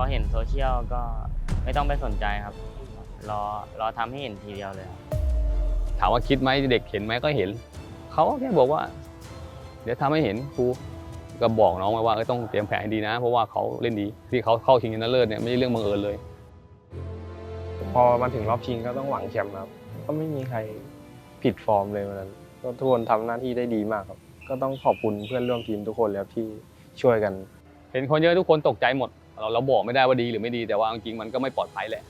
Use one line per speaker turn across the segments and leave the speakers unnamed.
อเห็นโซเชียลก็ไม่ต้องไปสนใจครับ รอรอทำให้เห็นทีเดียวเลยครับ
ถามว่าคิดไหมเด็กเห็นไหมก็เห็น เขาก็แค่บอกว่า เดี๋ยวทำให้เห็นครูก็บอกน้องไว้ว่าเอ้ยต้องเตรียมแผนให้ดีนะ เพราะว่าเขาเล่นดีที่เขาเข้าชิงชนะเลิศเนี่ยไม่ใช่เรื่องบังเอิญเลย
พอมาถึงรอบชิงก็ต้องหวังแชมป์ครับ ก็ไม่มีใครผิดฟอร์มเลยวันนั้นก็ทุกคนทำหน้าที่ได้ดีมากครับ ก็ต้องขอบคุณเพื่อนร่วมทีมทุกคนเลยครับที่ช่วยกัน
เห็นคนเยอะทุกคนตกใจหมด เราเราบอกไม่ได้ว่าดีหรือไม่ดีแต่ว่าจริงๆมันก็ไม่ปลอดภัยแหละ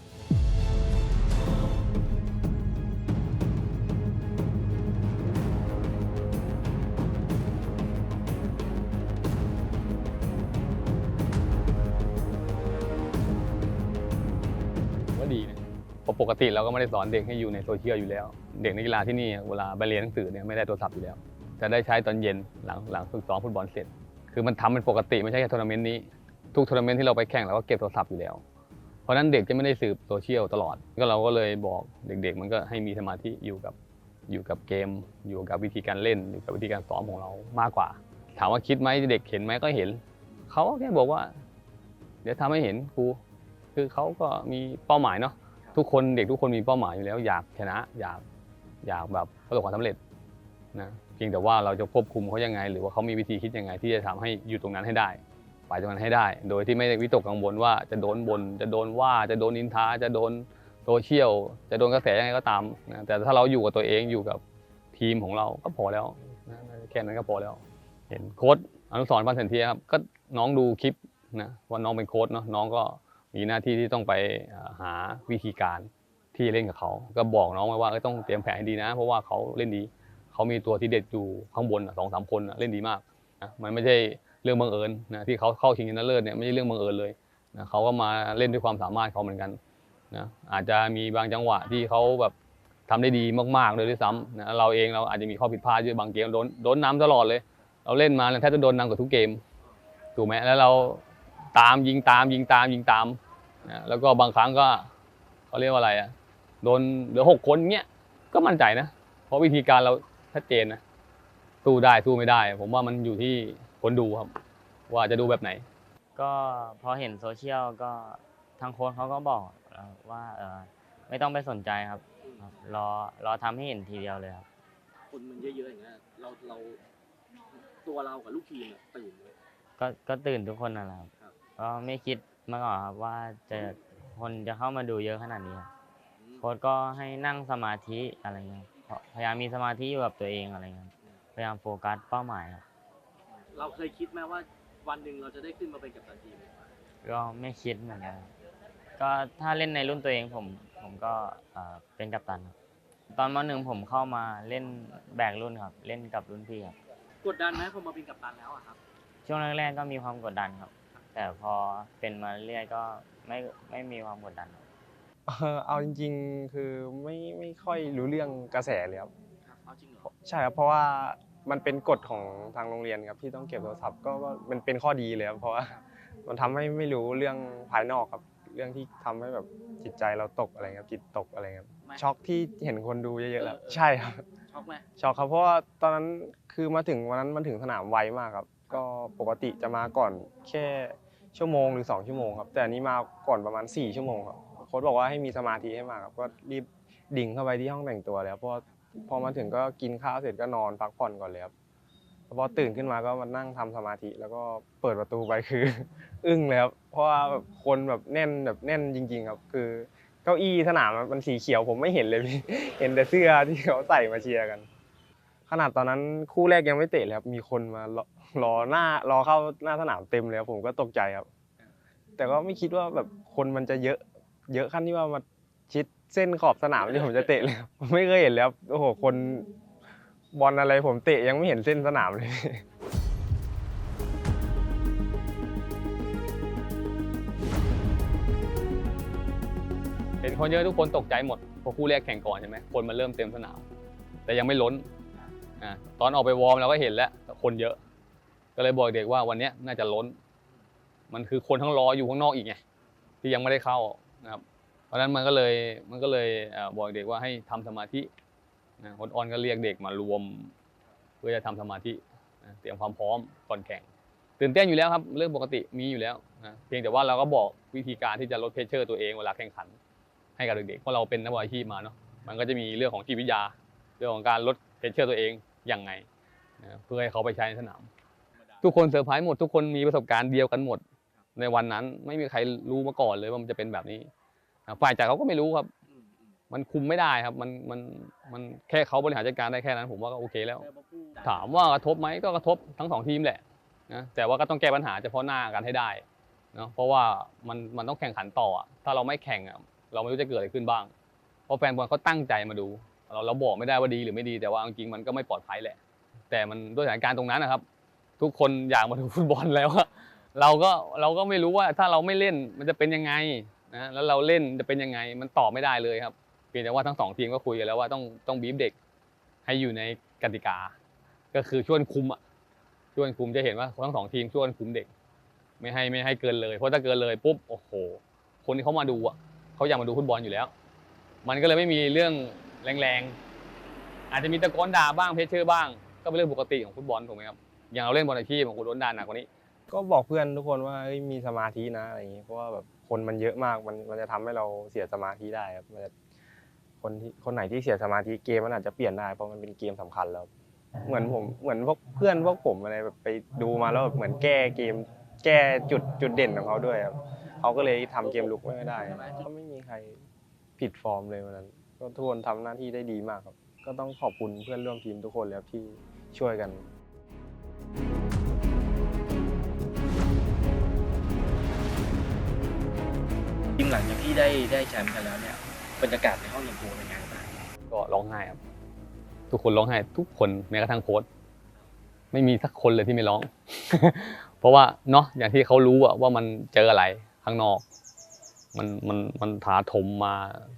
ว่าดีนะเพราะปกติเราก็ไม่ได้สอนเด็กให้อยู่ในโซเชียลอยู่แล้ว เด็กนักกีฬาที่นี่เวลาไปเรียนหนังสือเนี่ยไม่ได้โทรศัพท์อยู่แล้ว จะได้ใช้ตอนเย็นหลังหลังฝึกซ้อมฟุตบอลเสร็จ คือมันทำเป็นปกติไม่ใช่แค่ทัวร์นาเมนต์นี้ ทุกทัวร์นาเมนต์ที่เราไปแข่งเราก็เก็บโทรศัพท์อยู่แล้ว เพราะนั้นเด็กจะไม่ได้สืบโซเชียลตลอด ก็เราก็เลยบอกเด็กๆ มันก็ให้มีสมาธิอยู่กับอยู่กับเกม อยู่กับวิธีการเล่นอยู่กับวิธีการซ้อมของเรามากกว่า ถามว่าคิดไหมเด็กเห็นไหมก็เห็นเขาแค่บอกว่า เดี๋ยวทำให้เห็นครูคือเขาก็มีเป้าหมายเนาะทุกคนเด็กทุกคนมีเป้าหมายอยู่แล้ว อยากชนะอยากอยากแบบประสบความสำเร็จนะเพียงแต่ว่าเราจะควบคุมเขายังไง หรือว่าเขามีวิธีคิดยังไงที่จะทำให้อยู่ตรงนั้นให้ได้ ไปตรงนั้นให้ได้ โดยที่ไม่ได้วิตกกังวลว่าจะโดนบนจะโดนว่าจะโดนนินทาจะโดนโซเชียลจะโดนกระแสยังไงก็ตามนะแต่ถ้าเราอยู่กับตัวเองอยู่กับทีมของเราก็พอแล้วนะแค่นั้นก็พอแล้ว เห็นโค้ดอนุสรพันธ์เซนเทียครับก็น้องดูคลิปนะว่าน้องเป็นโค้ดเนาะน้องก็มีหน้าที่ที่ต้องไปหาวิธีการที่เล่นกับเขา ก็บอกน้องไว้ว่าต้องเตรียมแผนให้ดีนะ เพราะว่าเขาเล่นดี เขามีตัวที่เด็ดอยู่ข้างบนสองสามคนเล่นดีมากนะมันไม่ใช่ เรื่องบังเอิญนะที่เขาเข้าชิงชนะเลิศเนี่ยไม่ใช่เรื่องบังเอิญเลยนะเขาก็มาเล่นด้วยความสามารถเขาเหมือนกันนะอาจจะมีบางจังหวะที่เขาแบบทำได้ดีมากๆเลยด้วยซ้ำนะเราเองเราอาจจะมีข้อผิดพลาดด้วยบางเกมโดนโดนน้ำตลอดเลย เราเล่นมาแทบจะโดนนำกับทุกเกมถูกไหมแล้วเราตามยิงตามยิงตามยิงตามนะแล้วก็บางครั้งก็เขาเรียกว่าอะไรอะโดนเหลือหกคนเงี้ยก็มั่นใจนะ เพราะวิธีการเราชัดเจนนะสู้ได้สู้ไม่ได้ ผมว่ามันอยู่ที่ คนดูครับ ว่าจะดูแบบไหน
ก็พอเห็นโซเชียลก็ทางโค้ชเขาก็บอกเราว่าเออไม่ต้องไปสนใจครับครับรอรอทำให้เห็นทีเดียวเลยครับ
คนมันเยอะๆอย่างเงี้ยเราเราตัวเรากับลูกทีมเนี่ยตื่นเลย
ก็ก็ตื่นทุกคนนั่นแหละครับ
ครับ
ก็ไม่คิดมาก่อนครับว่าจะคนจะเข้ามาดูเยอะขนาดนี้ครับ
อืม
โค้ชก็ให้นั่งสมาธิอะไรเงี้ยครับพยายามมีสมาธิอยู่กับตัวเองอะไรเงี้ยครับพยายามโฟกัสเป้าหมายครับ
เราเคยคิดไหมว่าวันหนึ่งเราจะได้ขึ้นมาเป็นกัปตันทีม
ก็ไม่คิดเหมือนกันครับก็ถ้าเล่นในรุ่นตัวเองผมผมก็เอ่อเป็นกัปตันครับตอนมหนึ่งผมเข้ามาเล่นแบกรุ่นครับ เล่นกับรุ่นพี่ครับ
กดดันไหมพอมาเป็นกัปตันแล้วอะครับ
ช่วงแรกๆก็มีความกดดันครับ แต่พอเป็นมาเรื่อยๆก็ไม่ไม่มีความกดดันครับ
เออเอาจริง ๆ คือไม่ไม่ค่อยรู้เรื่องกระแสเลยครับ
ครับเอาจริงเหรอ
ใช่ครับเพราะว่า มันเป็นกฎของทางโรงเรียนครับที่ต้องเก็บโทรศัพท์ก็ก็มันเป็นข้อดีเลยครับเพราะว่ามันทำให้ไม่รู้เรื่องภายนอกครับเรื่องที่ทำให้แบบจิตใจเราตกอะไรครับจิตตกอะไรครับ
ไม่
ช็อกที่เห็นคนดูเยอะๆแล้ว
เออเออ
ใช่ครับ
ช็อกไหม
ช็อกครับเพราะว่าตอนนั้นคือมาถึงวันนั้นมันถึงสนามไวมากครับ ก็ปกติจะมาก่อนแค่ชั่วโมงหรือ2ชั่วโมงครับ แต่อันนี้มาก่อนประมาณ4ชั่วโมงครับโค้ชบอกว่าให้มีสมาธิให้มากครับก็รีบดิ่งเข้าไปที่ห้องแต่งตัวเลยครับเพราะว่า พอมาถึงก็กินข้าวเสร็จก็นอนพักผ่อนก่อนเลยครับพอตื่นขึ้นมาก็มานั่งทำสมาธิ แล้วก็เปิดประตูไปคือ อึ้งเลยครับเพราะว่าแบบคนแบบแน่นแบบแน่นจริง ๆ ครับ คือเก้าอี้สนามมันสีเขียวผมไม่เห็นเลยพี่เห็นแต่เสื้อที่เขาใส่มาเชียร์กัน ขนาดตอนนั้นคู่แรกยังไม่เตะเลยครับมีคนมารอรอหน้ารอเข้าหน้าสนามเต็มเลยครับผมก็ตกใจครับ แต่ก็ไม่คิดว่าแบบคนมันจะเยอะ เยอะขั้นที่ว่ามาชิด เส้นขอบสนามที่ผมจะเตะเลยครับไม่เคยเห็นเลยครับโอ้โหคนบอลอะไรผมเตะยังไม่เห็นเส้นสนามเลย
เห็นคนเยอะทุกคนตกใจหมดเพราะคู่แรกแข่งก่อนใช่ไหมคนมันเริ่มเต็มสนาม แต่ยังไม่ล้นอ่าตอนออกไปวอร์มเราก็เห็นแล้วคนเยอะ ก็เลยบอกเด็กว่าวันเนี้ยน่าจะล้น มันคือคนทั้งรออยู่ข้างนอกอีกไงที่ยังไม่ได้เข้านะครับ เพราะฉะนั้นมันก็เลยมันก็เลยบอกเด็กว่าให้ทำสมาธินะคนออนก็เรียกเด็กมารวม เพื่อจะทำสมาธินะเตรียมความพร้อมก่อนแข่ง ตื่นเต้นอยู่แล้วครับเรื่องปกติมีอยู่แล้วนะเพียงแต่ว่าเราก็บอกวิธีการที่จะลดเพชเชอร์ตัวเองเวลาแข่งขัน ให้กับเด็กๆเพราะเราเป็นนักบอลอาชีพมาเนาะมันก็จะมีเรื่องของจิตวิทยา เรื่องของการลดเพชเชอร์ตัวเองอยังไงนะเพื่อให้เขาไปใช้ในสนามทุกคนเซอร์ไพรส์หมดทุกคนมีประสบการณ์เดียวกันหมด ในวันนั้นไม่มีใครรู้มาก่อนเลยว่ามันจะเป็นแบบนี้ ฝ่ายจัดเขาก็ไม่รู้ครับ
อืมอืม
มันคุมไม่ได้ครับ มันมันมันแค่เขาบริหารจัดการได้แค่นั้น ผมว่าก็โอเคแล้ว
แต่ว่าผู้
ถามว่ากระทบไหมก็กระทบทั้งสองทีมแหละนะแต่ว่าก็ต้องแก้ปัญหาเฉพาะหน้ากันให้ได้เนาะเพราะว่ามันมันต้องแข่งขันต่ออะถ้าเราไม่แข่งอะเราไม่รู้จะเกิดอะไรขึ้นบ้าง เพราะแฟนบอลเขาตั้งใจมาดู เราเราบอกไม่ได้ว่าดีหรือไม่ดีแต่ว่าจริงๆมันก็ไม่ปลอดภัยแหละ แต่มันด้วยสถานการณ์ตรงนั้นนะครับ ทุกคนอยากมาดูฟุตบอลแล้วอะเราก็เราก็ไม่รู้ว่าถ้าเราไม่เล่นมันจะเป็นยังไง นะแล้วเราเล่นจะเป็นยังไงมันตอบไม่ได้เลยครับเพียงแต่ว่าทั้งสองทีมก็คุยกันแล้วว่าต้องต้องบีบเด็กให้อยู่ในกติกา ก็คือช่วยคุมอะช่วยคุมจะเห็นว่าทั้งสองทีมช่วยคุมเด็ก ไม่ให้ไม่ให้เกินเลย เพราะถ้าเกินเลยปุ๊บโอ้โห คนที่เขามาดูอะเขาอยากมาดูฟุตบอลอยู่แล้ว มันก็เลยไม่มีเรื่องแรงๆอาจจะมีตะโกนด่าบ้างเพชเชอร์บ้าง ก็เป็นเรื่องปกติของฟุตบอลถูกไหมครับอย่างเราเล่นบอลอาชีพของคุณโดนด่าหนักกว่านี้
ก็บอกเพื่อนทุกคนว่ามีสมาธินะอะไรอย่างงี้เพราะว่าแบบ คนมันเยอะมากมันมันจะทำให้เราเสียสมาธิได้ครับมันจะคนที่คนไหนที่เสียสมาธิเกมมันอาจจะเปลี่ยนได้เพราะมันเป็นเกมสำคัญแล้ว เหมือนผมเหมือนพวกเพื่อนพวกผมอะไรแบบไปดูมาแล้วแบบเหมือนแก้เกม แก้จุดจุดเด่นของเขาด้วยครับเขาก็เลยทำเกมลุกไม่ได้ก็ไม่มีใครผิดฟอร์มเลยวันนั้น ก็ทุกคนทำหน้าที่ได้ดีมากครับ ก็ต้องขอบคุณเพื่อนร่วมทีมทุกคนเลยครับที่ช่วยกัน
ได้ได้แชมป์กันแล้วเนี่ยบรรยากาศในห้องยังโกเป็นไงบ้าง
ก็ร้องไห้ครับ ทุกคนร้องไห้ทุกคนแม้กระทั่งโค้ชไม่มีสักคนเลยที่ไม่ร้อง เพราะว่าเนาะอย่างที่เขารู้อะว่ามันเจออะไรข้างนอก มันมันมันถาถมมา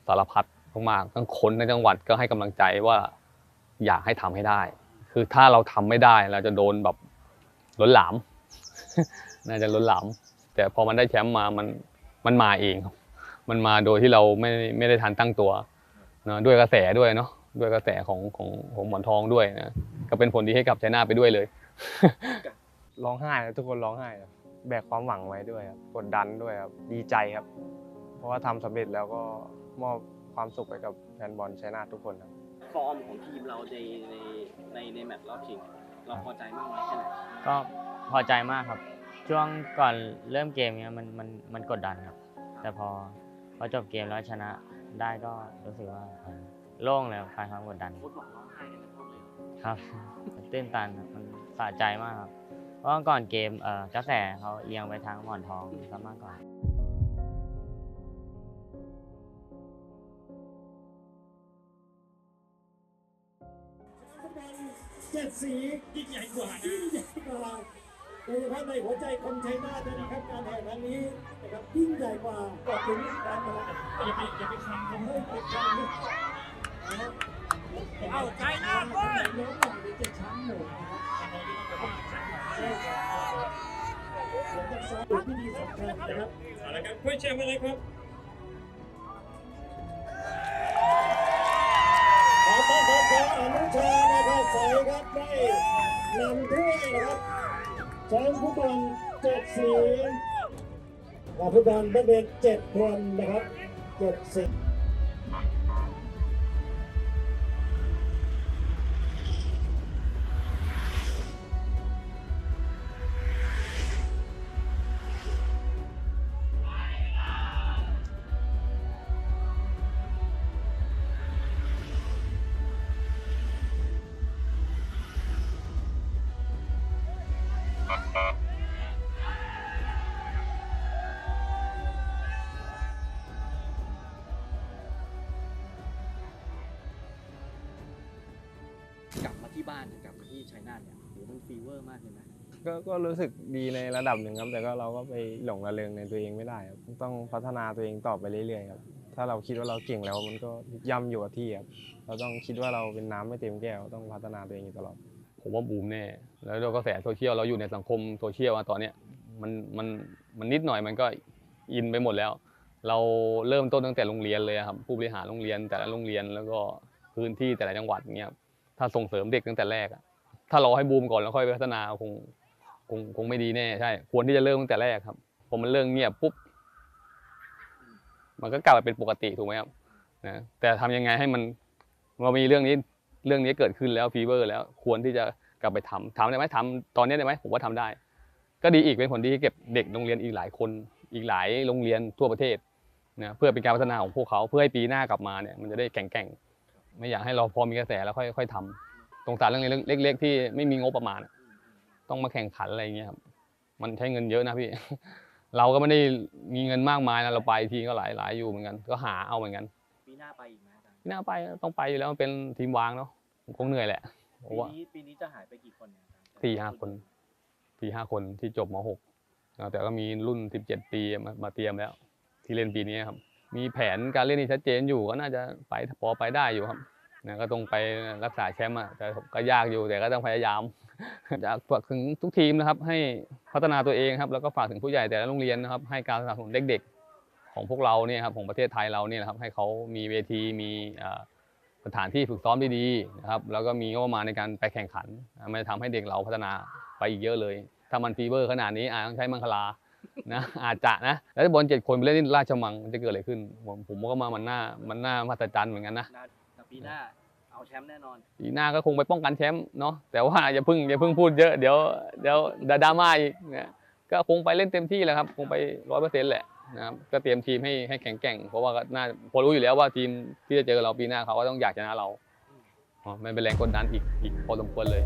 สารพัดมากๆทั้งคนในจังหวัดก็ให้กำลังใจว่า อยากให้ทำให้ได้ คือถ้าเราทำไม่ได้เราจะโดนแบบล้นหลาม น่าจะล้นหลามแต่พอมันได้แชมป์มามันมันมาเองครับ มันมาโดยที่เราไม่ไม่ได้ทันตั้งตัวเนอะด้วยกระแสด้วยเนาะด้วยกระแสของของของหมอนทองด้วยนะก็เป็นผลดีให้กับชัยนาทไปด้วยเลย
ร้องไห้ครับทุกคนร้องไห้ครับแบกความหวังไว้ด้วยครับกดดันด้วยครับดีใจครับ เพราะว่าทำสำเร็จแล้วก็มอบความสุขไปกับแฟนบอลชัยนาททุกคนครับ
ฟอร์มของทีมเราในในในในแมตช์รอบชิงเราพอใจมากน้อยแค่ไหน
ก็พอใจมากครับ ช่วงก่อนเริ่มเกมเนี้ยมันมันมันกดดันครับ แต่พอพ อจบเกมแล้วชนะได้ก็รู้สึกว่าโล่งเลยคลายความกดดัน
ครั
บตื้นตันมันสะใจมากครับ เพราะว่าก่อนเกมเอ่อกระแสเขาเอียงไปทางหมอนทองซะมากกว่า
เจ็ดสียิ่งใหญ่กว่ายิ่งใหญ่กว่า โดยเฉพาะในหัวใจคนชัยนาทนะครับการแข่งขันนี้นะครับยิ่งใหญ่กว่าก่อนถึงการมาอย่าไปอย่าไปคันทำให้ไปคันนะครับเอาชัยนาทเว้ยน้องหน่อยจะช้ำหมดนะครับใช่ครับเดี๋ยวจะสอนที่ดีสำคัญนะครับเอาละครับคุยเชียร์มาเลยครับขอต้อนรับขออนุชานะครับใส่ครับได้นำถ้วยนะครับ แชมป์ฟุตบอลเจ็ดสีกับฟุตบอลเรียนเจ็ดคนนะครับเจ็ดสี
กลับมาที่บ้านเนี่ยกลับมาที่ชัยนาทเนี่ยโหมันฟีเวอร์มากเลยนะ
ก็ก็รู้สึกดีในระดับหนึ่งครับ แต่ก็เราก็ไปหลงระเริงในตัวเองไม่ได้ครับต้องพัฒนาตัวเองต่อไปเรื่อยๆครับถ้าเราคิดว่าเราเก่งแล้วมันก็ย่ำอยู่กับที่ครับเราต้องคิดว่าเราเป็นน้ำไม่เต็มแก้วต้องพัฒนาตัวเองอยู่ตลอด
ผมว่าบูมแน่แล้วด้วยกระแสโซเชียลเราอยู่ในสังคมโซเชียลอะตอนเนี้ยมันมันมันนิดหน่อยมันก็อินไปหมดแล้ว เราเริ่มต้นตั้งแต่โรงเรียนเลยอะครับผู้บริหารโรงเรียนแต่ละโรงเรียนแล้วก็พื้นที่แต่ละจังหวัดเงี้ย ถ้าส่งเสริมเด็กตั้งแต่แรกอะถ้าราให้บูมก่อนแล้วค่อยไปพัฒนาคงคงคงไม่ดีแน่ใช่ ควรที่จะเริ่มตั้งแต่แรกครับพอมันเริ่มเงียบปุ๊บมันก็กลับมาเป็นปกติถูกไหมครับนะแต่ทำยังไงให้มันเรามีเรื่องนี้เรื่องนี้เกิดขึ้นแล้วฟีเวอร์ แล้วควรที่จะกลับไปทำทำได้ไหมทำตอนนี้ได้ไหมผมว่าทำได้ ก็ดีอีกเป็นผลดีให้เก็บเด็กโรงเรียนอีกหลายคน อีกหลายโรงเรียนทั่วประเทศนะเพื่อเป็นการพัฒนาของพวกเขาเพื่อให้ปีหน้ากลับมาเนี่ยมันจะได้แข็งแกร่ง ไม่อยากให้เราพอมีกระแสแล้วค่อยค่อยทำตรงสารเรื่องเล็ก ๆ ที่ไม่มีงบประมาณอะต้องมาแข่งขันอะไรอย่างเงี้ยครับมันใช้เงินเยอะนะพี่ เราก็ไม่ได้มีเงินมากมายนะเราไปทีก็หลายหลายอยู่เหมือนกัน ก็หาเอาเหมือนกัน
ปีหน้าไปอีกไหมอาจารย์
ปีหน้าไปต้องไปอยู่แล้วมันเป็นทีมวางเนาะคงเหนื่อยแหละเพ
ปี
ราะว่า
นี้ปีนี้จะหายไปกี่คนเนี่ยอาจารย์
สี่ห้าคนสี่ห้าคนที่จบม .6 แต่ก็มีรุ่น17ปีมามาเตรียมแล้ว ที่เล่นปีนี้ครับ มีแผนการเล่นที่ชัดเจนอยู่ก็น่าจะไปพอไปได้อยู่ครับนะก็ต้องไปรักษาแชมป์อะแต่ก็ยากอยู่แต่ก็ต้องพยายามอยากฝากถึงทุกทีมนะครับ ให้พัฒนาตัวเองครับ แล้วก็ฝากถึงผู้ใหญ่แต่ละโรงเรียนนะครับ ให้การสนับสนุนเด็กๆ ของพวกเราเนี่ยครับของประเทศไทยเราเนี่ยนะครับ ให้เขามีเวทีมีสถานที่ฝึกซ้อมดีๆนะครับ แล้วก็มีงบประมาณในการไปแข่งขันมันจะทำให้เด็กเราพัฒนาไปอีกเยอะเลย ถ้ามันฟีเวอร์ขนาดนี้อาจต้องใช้มังคลา นะอาจจะนะแล้วถ้าบอลเจ็ดคนไปเล่นที่ราชมังมันจะเกิดอะไรขึ้น ผมผมก็มามันน่ามันน่ามหัศจรรย์เหมือนกันนะ
น่าแต่ปีหน้าเอาแชมป์แน่นอน
ปีหน้าก็คงไปป้องกันแชมป์เนาะแต่ว่าอย่าเพิ่งอย่าเพิ่งพูดเยอะเดี๋ยวเดี๋ยวดราม่าอีกนะก็คงไปเล่นเต็มที่แหละครับ คงไปร้อยเปอร์เซ็นต์แหละนะครับก็เตรียมทีมให้ให้แข็งแกร่ง เพราะว่าก็น่าพอรู้อยู่แล้วว่าทีมที่จะเจอเราปีหน้าเขาก็ต้องอยากชนะเราอ๋อมันเป็นแรงกดดันอีกอีกพอสมควรเลย